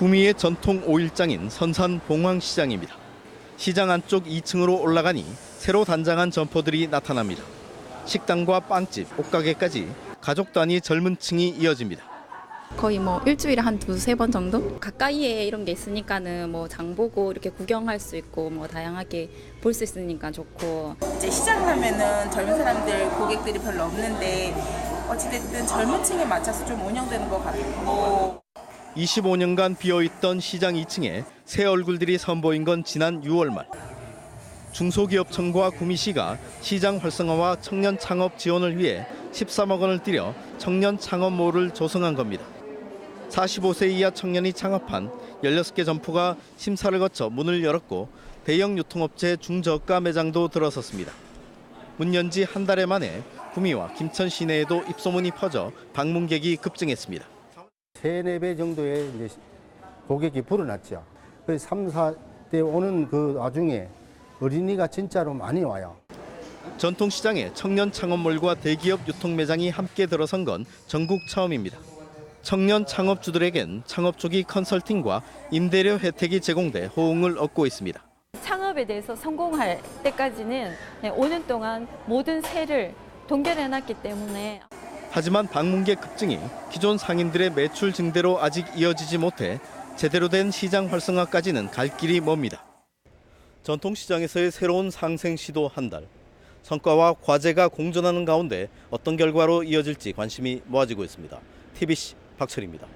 구미의 전통 오일장인 선산 봉황시장입니다. 시장 안쪽 2층으로 올라가니 새로 단장한 점포들이 나타납니다. 식당과 빵집, 옷가게까지 가족 단위 젊은 층이 이어집니다. 거의 뭐 일주일에 한 두세 번 정도? 가까이에 이런 게 있으니까는 뭐 장 보고 이렇게 구경할 수 있고 뭐 다양하게 볼 수 있으니까 좋고 이제 시장 가면은 젊은 사람들 고객들이 별로 없는데 어찌됐든 젊은 층에 맞춰서 좀 운영되는 것 같고 25년간 비어있던 시장 2층에 새 얼굴들이 선보인 건 지난 6월 말. 중소기업청과 구미시가 시장 활성화와 청년 창업 지원을 위해 13억 원을 들여 청년 창업모를 조성한 겁니다. 45세 이하 청년이 창업한 16개 점포가 심사를 거쳐 문을 열었고 대형 유통업체 중저가 매장도 들어섰습니다. 문 연 지 한 달여 만에 구미와 김천 시내에도 입소문이 퍼져 방문객이 급증했습니다. 세네 배 정도의 이제 고객이 불어났죠. 그래서 3, 4대 오는 그 와중에 어린이가 진짜로 많이 와요. 전통시장에 청년 창업몰과 대기업 유통 매장이 함께 들어선 건 전국 처음입니다. 청년 창업주들에겐 창업 초기 컨설팅과 임대료 혜택이 제공돼 호응을 얻고 있습니다. 창업에 대해서 성공할 때까지는 네, 5년 동안 모든 세를 동결해놨기 때문에 하지만 방문객 급증이 기존 상인들의 매출 증대로 아직 이어지지 못해 제대로 된 시장 활성화까지는 갈 길이 멉니다. 전통시장에서의 새로운 상생 시도 한 달. 성과와 과제가 공존하는 가운데 어떤 결과로 이어질지 관심이 모아지고 있습니다. TBC 박철입니다.